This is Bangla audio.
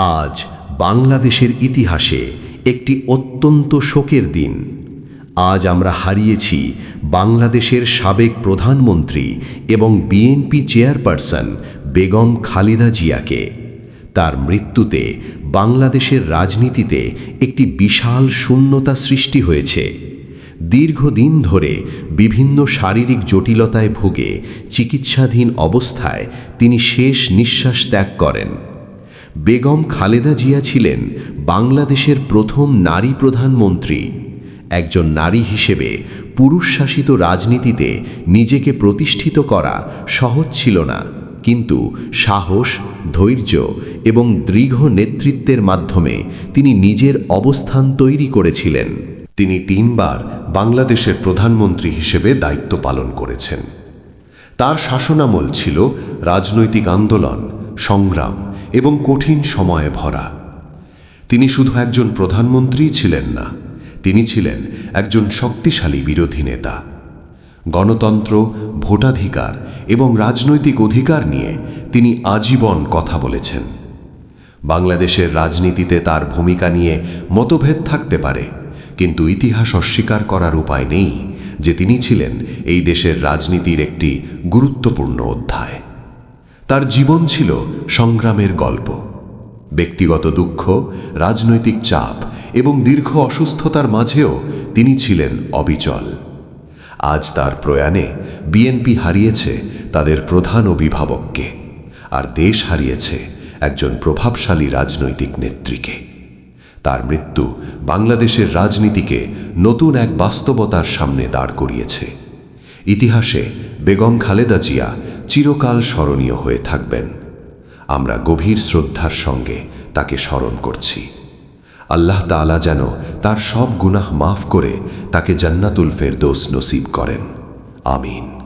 আজ বাংলাদেশের ইতিহাসে একটি অত্যন্ত শোকের দিন। আজ আমরা হারিয়েছি বাংলাদেশের সাবেক প্রধানমন্ত্রী এবং বিএনপি চেয়ারপারসন বেগম খালেদা জিয়াকে। তার মৃত্যুতে বাংলাদেশের রাজনীতিতে একটি বিশাল শূন্যতা সৃষ্টি হয়েছে। দীর্ঘদিন ধরে বিভিন্ন শারীরিক জটিলতায় ভুগে চিকিৎসাধীন অবস্থায় তিনি শেষ নিঃশ্বাস ত্যাগ করেন। বেগম খালেদা জিয়া ছিলেন বাংলাদেশের প্রথম নারী প্রধানমন্ত্রী। একজন নারী হিসেবে পুরুষ শাসিত রাজনীতিতে নিজেকে প্রতিষ্ঠিত করা সহজ ছিল না। কিন্তু সাহস, ধৈর্য এবং দৃঢ় নেতৃত্বের মাধ্যমে তিনি নিজের অবস্থান তৈরি করেছিলেন। তিনি তিনবার বাংলাদেশের প্রধানমন্ত্রী হিসেবে দায়িত্ব পালন করেছেন। তার শাসনামল ছিল রাজনৈতিক আন্দোলন, সংগ্রাম। এবং কঠিন সময়ে ভরা। তিনি শুধু একজন প্রধানমন্ত্রী ছিলেন না, তিনি ছিলেন একজন শক্তিশালী বিরোধী নেতা। গণতন্ত্র, ভোটাধিকার এবং রাজনৈতিক অধিকার নিয়ে তিনি আজীবন কথা বলেছেন। বাংলাদেশের রাজনীতিতে তার ভূমিকা নিয়ে মতভেদ থাকতে পারে, কিন্তু ইতিহাস অস্বীকার করার উপায় নেই যে তিনি ছিলেন এই দেশের রাজনীতির একটি গুরুত্বপূর্ণ অধ্যায়। তার জীবন ছিল সংগ্রামের গল্প। ব্যক্তিগত দুঃখ, রাজনৈতিক চাপ এবং দীর্ঘ অসুস্থতার মাঝেও তিনি ছিলেন অবিচল। আজ তার প্রয়াণে বিএনপি হারিয়েছে তাদের প্রধান অভিভাবককে আর দেশ হারিয়েছে একজন প্রভাবশালী রাজনৈতিক নেত্রীকে। তার মৃত্যু বাংলাদেশের রাজনীতিকে নতুন এক বাস্তবতার সামনে দাঁড় করিয়েছে। ইতিহাসে বেগম খালেদা জিয়া চিরকাল স্মরণীয় হয়ে থাকবেন। আমরা গভীর শ্রদ্ধার সঙ্গে তাকে স্মরণ করছি। আল্লাহ তালা যেন তার সব গুনাহ মাফ করে তাকে জান্নাতুল ফেরদৌস নসিব করেন। আমিন।